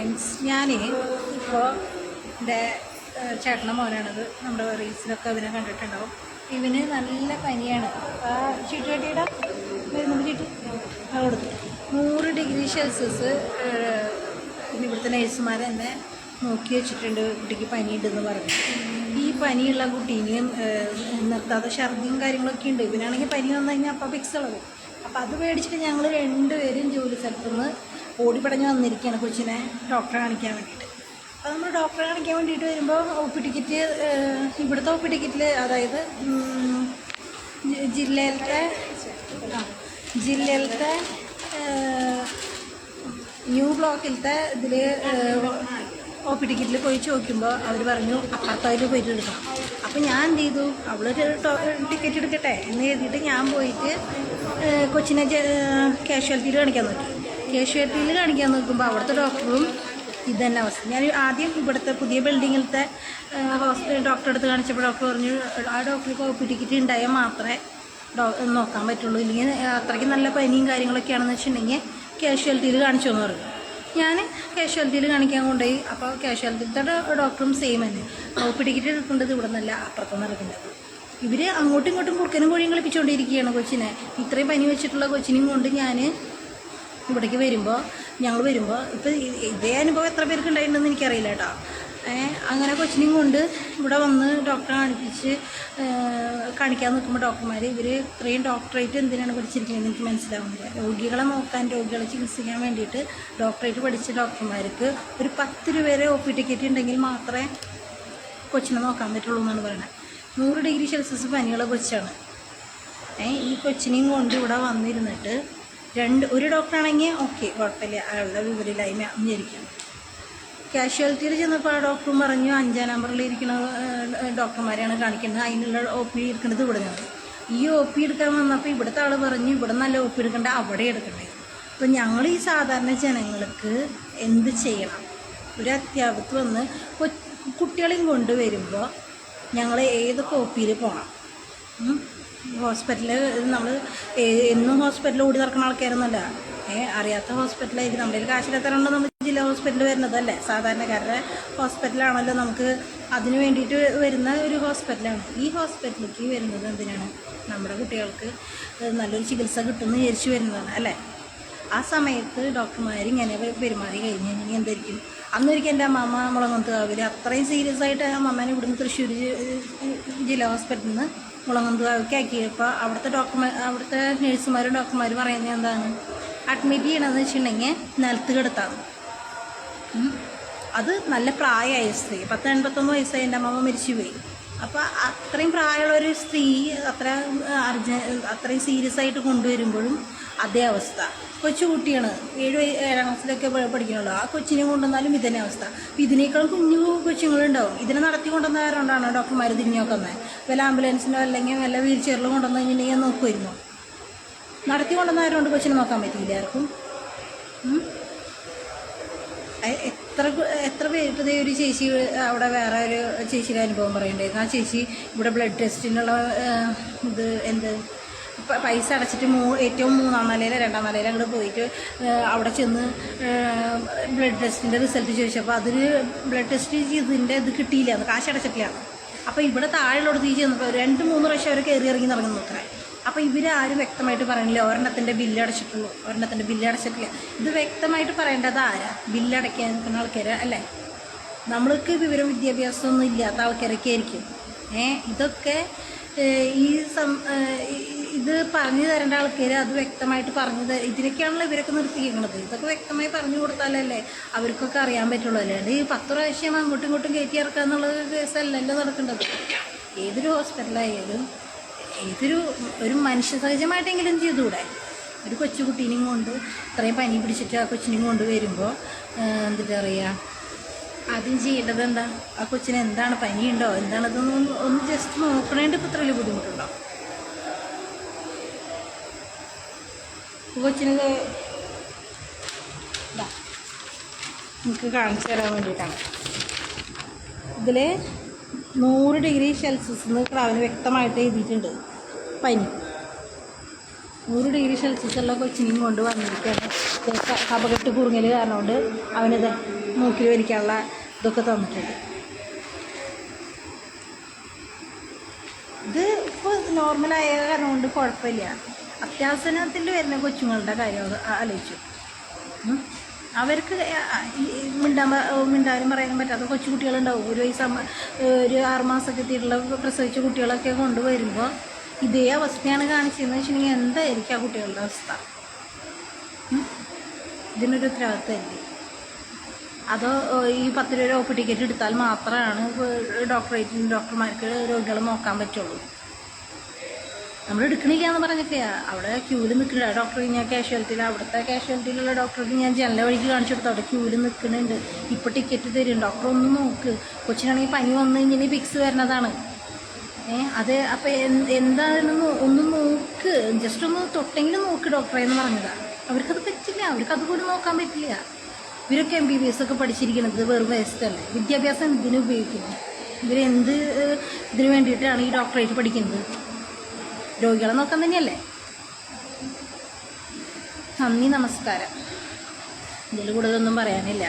Friends ഞാൻ ഇപ്പോൾ എന്റെ ചേട്ടന്റെ മോനാണത്. നമ്മുടെ റീൽസിലൊക്കെ അവനെ കണ്ടിട്ടുണ്ടാവും. ഇവന് നല്ല പനിയാണ്. ആ ചീട്ട് കെട്ടിയിടാം മരുന്ന് ചീട്ട്. അവിടുന്ന് നൂറ് ഡിഗ്രി സെൽഷ്യസ് ഇവിടുത്തെ നഴ്സുമാർ തന്നെ നോക്കി വെച്ചിട്ടുണ്ട്. കുട്ടിക്ക് പനിയുണ്ടെന്ന് പറഞ്ഞു. ഈ പനിയുള്ള കുട്ടീനെയും നിർത്താതെ ഛർദിയും കാര്യങ്ങളൊക്കെ ഉണ്ട്. ഇവനാണെങ്കിൽ പനി വന്നു കഴിഞ്ഞാൽ അപ്പം ഫിക്സ് ഇളകും അപ്പം അത് മേടിച്ചിട്ട് ഞങ്ങൾ രണ്ടുപേരും ജോലി സ്ഥലത്തുനിന്ന് ഓടിപ്പടഞ്ഞ് വന്നിരിക്കുകയാണ് കൊച്ചിനെ ഡോക്ടറെ കാണിക്കാൻ വേണ്ടിയിട്ട്. അപ്പോൾ നമ്മൾ ഡോക്ടറെ കാണിക്കാൻ വേണ്ടിയിട്ട് വരുമ്പോൾ ഒ പി ടിക്കറ്റ് ഇവിടുത്തെ ഒ പി ടിക്കറ്റിൽ അതായത് ജില്ലയിലത്തെ ജില്ലയിലത്തെ ന്യൂ ബ്ലോക്കിലത്തെ ഇതിൽ ഒ പി ടിക്കറ്റിൽ പോയി ചോദിക്കുമ്പോൾ അവർ പറഞ്ഞു അപ്പുറത്തായിട്ട് പോയിട്ട് എടുക്കണം അപ്പോൾ ഞാൻ എന്ത് ചെയ്തു? അവളൊരു ടിക്കറ്റ് എടുക്കട്ടെ എന്ന് എഴുതിയിട്ട് ഞാൻ പോയിട്ട് കൊച്ചിനെ കൊച്ചിനെ കാഷ്വാലിറ്റിയിൽ കാണിക്കാൻ നോക്കി. കാഷ്വാലിറ്റിയിൽ കാണിക്കാൻ നോക്കുമ്പോൾ അവിടുത്തെ ഡോക്ടറും ഇത് തന്നെ അവസ്ഥ. ഞാൻ ആദ്യം ഇവിടുത്തെ പുതിയ ബിൽഡിങ്ങിലത്തെ ഹോസ്പിറ്റൽ ഡോക്ടറെ അടുത്ത് കാണിച്ചപ്പോൾ ഡോക്ടർ പറഞ്ഞു ആ ഡോക്ടർക്ക് കോപ്പി ടിക്കറ്റ് ഉണ്ടായാൽ മാത്രമേ ഡോ നോക്കാൻ പറ്റുള്ളൂ. ഇല്ലെങ്കിൽ അത്രയ്ക്ക് നല്ല പനിയും കാര്യങ്ങളൊക്കെയാണെന്ന് വെച്ചിട്ടുണ്ടെങ്കിൽ കാഷ്വാലിറ്റിയിൽ കാണിച്ചു എന്ന് പറഞ്ഞു. ഞാൻ കാഷ്വാലിറ്റിയിൽ കാണിക്കാൻ കൊണ്ടുപോയി. അപ്പോൾ കാഷ്വാലിറ്റിയിലത്തെ ഡോക്ടറും സെയിം തന്നെ. കോപ്പി ടിക്കറ്റ് എടുക്കേണ്ടത് ഇവിടെ നിന്നല്ല അപ്പുറത്തുനിന്ന് എടുക്കുന്നത് ഇവർ അങ്ങോട്ടും ഇങ്ങോട്ടും കുറുക്കനും കോഴിയും കളിപ്പിച്ചുകൊണ്ടിരിക്കുകയാണ് കൊച്ചിനെ. ഇത്രയും പനി വെച്ചിട്ടുള്ള കൊച്ചിനെയും കൊണ്ട് ഞാൻ ഇവിടേക്ക് വരുമ്പോൾ ഞങ്ങൾ വരുമ്പോൾ ഇപ്പം ഇതേ അനുഭവം എത്ര പേർക്ക് ഉണ്ടായിട്ടുണ്ടെന്ന് എനിക്കറിയില്ല കേട്ടോ. അങ്ങനെ കൊച്ചിനെയും കൊണ്ട് ഇവിടെ വന്ന് ഡോക്ടറെ കാണിപ്പിച്ച് കാണിക്കാൻ നിൽക്കുമ്പോൾ ഡോക്ടർമാർ ഇവർ ഇത്രയും ഡോക്ടറേറ്റ് എന്തിനാണ് പഠിച്ചിരിക്കുന്നത് എനിക്ക് മനസ്സിലാവുന്നില്ല. രോഗികളെ നോക്കാൻ രോഗികളെ ചികിത്സിക്കാൻ വേണ്ടിയിട്ട് ഡോക്ടറേറ്റ് പഠിച്ച ഡോക്ടർമാർക്ക് ഒരു പത്ത് രൂപ വരെ ഒ പി ടിക്കറ്റ് ഉണ്ടെങ്കിൽ മാത്രമേ കൊച്ചിനെ നോക്കാൻ പറ്റുള്ളൂ എന്നാണ് പറയുന്നത്. നൂറ് ഡിഗ്രി സെൽഷ്യസ് പനിയുള്ള കൊച്ചാണ്. ഈ കൊച്ചിനെയും കൊണ്ട് ഇവിടെ വന്നിരുന്നിട്ട് രണ്ട് ഒരു ഡോക്ടറാണെങ്കിൽ ഓക്കെ കുഴപ്പമില്ല. അയാളുടെ വിവരമില്ലായ്മ അന്നിരിക്കണം കാഷ്വാലിറ്റിയിൽ ചെന്നപ്പോൾ ആ ഡോക്ടറും പറഞ്ഞു അഞ്ചാം നമ്പറിൽ ഇരിക്കുന്ന ഡോക്ടർമാരെയാണ് കാണിക്കുന്നത്. അതിനുള്ള ഒ പി എടുക്കുന്നത് ഇവിടെ നിന്ന്. ഈ ഒ പി എടുക്കാൻ വന്നപ്പോൾ ഇവിടുത്തെ ആൾ പറഞ്ഞു ഇവിടെ നല്ല ഒ പി എടുക്കേണ്ട അവിടെ എടുക്കണ്ടേ. അപ്പം ഞങ്ങൾ ഈ സാധാരണ ജനങ്ങൾക്ക് എന്ത് ചെയ്യണം? ഒരു അത്യാപത്ത് വന്ന് കുട്ടികളെയും കൊണ്ടുവരുമ്പോൾ ഞങ്ങൾ ഏത് കോപ്പിയിൽ പോകണം. ഹോസ്പിറ്റലിൽ നമ്മൾ എന്നും ഹോസ്പിറ്റലിൽ ഓടി നടക്കുന്ന ആൾക്കാരൊന്നുമല്ല. അറിയാത്ത ഹോസ്പിറ്റലായിരിക്കും നമ്മുടെ ഒരു കാശിലെത്താനുണ്ട് നമ്മൾ ജില്ലാ ഹോസ്പിറ്റലിൽ വരുന്നതല്ലേ. സാധാരണക്കാരുടെ ഹോസ്പിറ്റലാണല്ലോ നമുക്ക് അതിന് വേണ്ടിയിട്ട് വരുന്ന ഒരു ഹോസ്പിറ്റലാണ്. ഈ ഹോസ്പിറ്റലിലേക്ക് വരുന്നത് എന്തിനാണ്? നമ്മുടെ കുട്ടികൾക്ക് നല്ലൊരു ചികിത്സ കിട്ടുമെന്ന് വിചാരിച്ച് വരുന്നതാണ് അല്ലേ? ആ സമയത്ത് ഡോക്ടർമാർ ഇങ്ങനെ പെരുമാറി കഴിഞ്ഞ് കഴിഞ്ഞാൽ എന്തായിരിക്കും? അന്നൊരിക്കും എന്റെ അമ്മമ്മ മുളങ്ങന്തുകാവിൽ അത്രയും സീരിയസ് ആയിട്ട് അമ്മേനെ ഇവിടുന്ന് തൃശ്ശൂർ ജില്ലാ ഹോസ്പിറ്റലിൽ നിന്ന് മുളങ്ങന്തുകാവിലേക്ക് ആക്കിയപ്പോൾ അവിടുത്തെ ഡോക്ടർമാർ അവിടുത്തെ നഴ്സുമാരും ഡോക്ടർമാരും പറയുന്നത് എന്താണ്? അഡ്മിറ്റ് ചെയ്യണമെന്ന് വെച്ചിട്ടുണ്ടെങ്കിൽ നിലത്ത് കിടത്താണ് അത് നല്ല പ്രായമായ സ്ത്രീ. പത്ത് എൺപത്തൊന്ന് വയസ്സായി എന്റെ അമ്മമ്മ മരിച്ചുപോയി. അപ്പോൾ അത്രയും പ്രായമുള്ള ഒരു സ്ത്രീ അത്ര അർജ അത്രയും സീരിയസ് ആയിട്ട് കൊണ്ടുവരുമ്പോഴും അതേ അവസ്ഥ. കൊച്ചു കുട്ടിയാണ്. ഏഴ് ഏഴാം ക്ലാസ്സിലൊക്കെ പഠിക്കണുള്ളൂ. ആ കൊച്ചിനെ കൊണ്ടുവന്നാലും ഇതന്നെ അവസ്ഥ. അപ്പോൾ ഇതിനേക്കാളും കുഞ്ഞു കൊച്ചുങ്ങളുണ്ടാവും. ഇതിനെ നടത്തി കൊണ്ടുവന്ന കാരണമാണ് ഡോക്ടർമാർ തിരിഞ്ഞൊക്കെ വന്നത് വല്ല ആംബുലൻസിനോ അല്ലെങ്കിൽ വല്ല വീൽ ചെയറിൽ കൊണ്ടുവന്ന് കഴിഞ്ഞിട്ടുണ്ടെങ്കിൽ നോക്കുമായിരുന്നു. നടത്തി കൊണ്ടുവന്ന ആരോണ്ട് കൊച്ചിനെ നോക്കാൻ പറ്റിയില്ല ആർക്കും. എത്ര എത്ര പേർക്ക് ഒരു ചേച്ചി അവിടെ വേറെ ഒരു ചേച്ചിയുടെ അനുഭവം പറയണ്ടായിരുന്നു? ആ ചേച്ചി ഇവിടെ ബ്ലഡ് ടെസ്റ്റിനുള്ള ഇത് എന്ത്? പൈസ അടച്ചിട്ട് മൂ ഏറ്റവും മൂന്നാം നിലയിൽ രണ്ടാം നിലയിൽ അങ്ങോട്ട് പോയിട്ട് അവിടെ ചെന്ന് ബ്ലഡ് ടെസ്റ്റിന്റെ റിസൾട്ട് ചോദിച്ചപ്പോൾ അതിന് ബ്ലഡ് ടെസ്റ്റ് ഇതിന്റെ ഇത് കിട്ടിയില്ല. കാശ് അടച്ചിട്ടില്ല. അപ്പോൾ ഇവിടെ താഴെയുള്ളടത്ത് ഈ ചെന്നപ്പോൾ രണ്ട് മൂന്ന് പ്രാവശ്യം അവർ കയറി ഇറങ്ങി നടക്കുന്നു അത്രേ. അപ്പോൾ ഇവരാരും വ്യക്തമായിട്ട് പറയണില്ല. ഒരെണ്ണത്തിന്റെ ബില്ല് അടച്ചിട്ടുള്ളൂ. ഒരെണ്ണത്തിന്റെ ബില്ല് അടച്ചിട്ടില്ല. ഇത് വ്യക്തമായിട്ട് പറയേണ്ടത് ആരാ? ബില്ല് അടയ്ക്കാൻ നിൽക്കുന്ന ആൾക്കാർ അല്ലേ? നമ്മൾക്ക് വിവരം വിദ്യാഭ്യാസമൊന്നും ഇല്ലാത്ത ആൾക്കാരൊക്കെ ആയിരിക്കും ഏ? ഇതൊക്കെ ഈ സം ഇത് പറഞ്ഞു തരേണ്ട ആൾക്കാർ അത് വ്യക്തമായിട്ട് പറഞ്ഞു ത ഇതിനൊക്കെയാണല്ലോ ഇവരൊക്കെ നിർത്തിയിരിക്കുന്നത് ഇതൊക്കെ വ്യക്തമായി പറഞ്ഞു കൊടുത്താലല്ലേ അവർക്കൊക്കെ അറിയാൻ പറ്റുള്ളൂ. അല്ലാണ്ട് ഈ പത്ത് പ്രാവശ്യം അങ്ങോട്ടും ഇങ്ങോട്ടും കയറ്റി ഇറക്കുക എന്നുള്ള കേസല്ലല്ലോ നടക്കേണ്ടത്. ഏതൊരു ഹോസ്പിറ്റലായാലും ഏതൊരു ഒരു മനുഷ്യ സഹജമായിട്ടെങ്കിലും ചെയ്തുകൂടെ? ഒരു കൊച്ചുകുട്ടീനെയും കൊണ്ട് ഇത്രയും പനി പിടിച്ചിട്ട് ആ കൊച്ചിനെയും കൊണ്ട് വരുമ്പോൾ എന്താ പറയുക ആദ്യം ചെയ്യേണ്ടത് എന്താ? ആ കൊച്ചിന് എന്താണ് പനിയുണ്ടോ? എന്താണതെന്ന് ഒന്ന് ജസ്റ്റ് നോക്കണേണ്ട ഇപ്പം ഇത്ര ബുദ്ധിമുട്ടുണ്ടോ? കൊച്ചിന് നിങ്ങൾക്ക് കാണിച്ചു തരാൻ വേണ്ടിയിട്ടാണ്. ഇതിൽ നൂറ് ഡിഗ്രി സെൽഷ്യസ് എന്ന് ക്രാവിന് വ്യക്തമായിട്ട് എഴുതിയിട്ടുണ്ട്. പനി. നൂറ് ഡിഗ്രി സെൽഷ്യസുള്ള കൊച്ചിനെയും കൊണ്ട് വന്നിരിക്കുകയാണ്. കപകെട്ട് കുറുങ്ങൽ കാരണം കൊണ്ട് അവനിത് മൂക്കിൽ വലിക്കാനുള്ള ഇതൊക്കെ തന്നിട്ടുണ്ട്. ഇത് ഇപ്പോൾ നോർമലായ കാരണം കൊണ്ട് കുഴപ്പമില്ല. അത്യാസനത്തിൽ വരുന്ന കൊച്ചുങ്ങളുടെ കാര്യം ആലോചിച്ചു. അവർക്ക് മിണ്ടാൻ മിണ്ടാനും പറയാനും പറ്റാത്ത കൊച്ചു കുട്ടികളുണ്ടാവും ഒരു വയസ്സാകുമ്പോൾ ഒരു ആറുമാസമൊക്കെ എത്തിയിട്ടുള്ള പ്രസവിച്ച കുട്ടികളൊക്കെ കൊണ്ടുവരുമ്പോൾ ഇതേ അവസ്ഥയാണ് കാണിച്ചതെന്ന് വെച്ചിട്ടുണ്ടെങ്കിൽ എന്തായിരിക്കും ആ കുട്ടികളുടെ അവസ്ഥ? ഇതിനൊരു ഉത്തരവാദിത്തമില്ലേ? അതോ ഈ പത്ത് രൂപ ഒപ്പ് ടിക്കറ്റ് എടുത്താൽ മാത്രമാണ് ഡോക്ടറേറ്റിന് ഡോക്ടർമാർക്ക് രോഗികളെ നോക്കാൻ പറ്റുള്ളൂ? നമ്മൾ എടുക്കണില്ല എന്ന് പറഞ്ഞിട്ടില്ല. അവിടെ ക്യൂവിൽ നിൽക്കണില്ല ഡോക്ടർ ഞാൻ കാഷ്വാലിറ്റിയിൽ അവിടുത്തെ കാഷ്വാലിറ്റിയിലുള്ള ഡോക്ടർക്ക് ഞാൻ ജനല വഴിക്ക് കാണിച്ചു കൊടുത്തു. അവിടെ ക്യൂവിൽ നിൽക്കുന്നുണ്ട്. ഇപ്പോൾ ടിക്കറ്റ് തരും. ഡോക്ടർ ഒന്ന് നോക്ക്. കൊച്ചിനാണെങ്കിൽ പനി വന്നു കഴിഞ്ഞാൽ ഫിക്സ് വരുന്നതാണ്. അത് അപ്പോൾ എന്താണെന്ന് ഒന്ന് നോക്ക്. ജസ്റ്റ് ഒന്ന് തൊട്ടെങ്കിലും നോക്ക് ഡോക്ടറെ എന്ന് പറഞ്ഞതാണ് അവർക്കത് പറ്റില്ല. അവർക്ക് അതുകൂടി നോക്കാൻ പറ്റില്ല. ഇവരൊക്കെ എം ബി ബി എസ് ഒക്കെ പഠിച്ചിരിക്കുന്നത് വെറും വേസ്റ്റല്ലേ വിദ്യാഭ്യാസം ഇതിന് ഉപയോഗിക്കുന്നു? ഇവരെന്ത് ഇതിന് വേണ്ടിയിട്ടാണ് ഈ ഡോക്ടറേറ്റ് പഠിക്കുന്നത്? രോഗികളെ നോക്കാൻ തന്നെയല്ലേ? നന്ദി നമസ്കാരം. ഇതിൽ കൂടുതലൊന്നും പറയാനില്ല.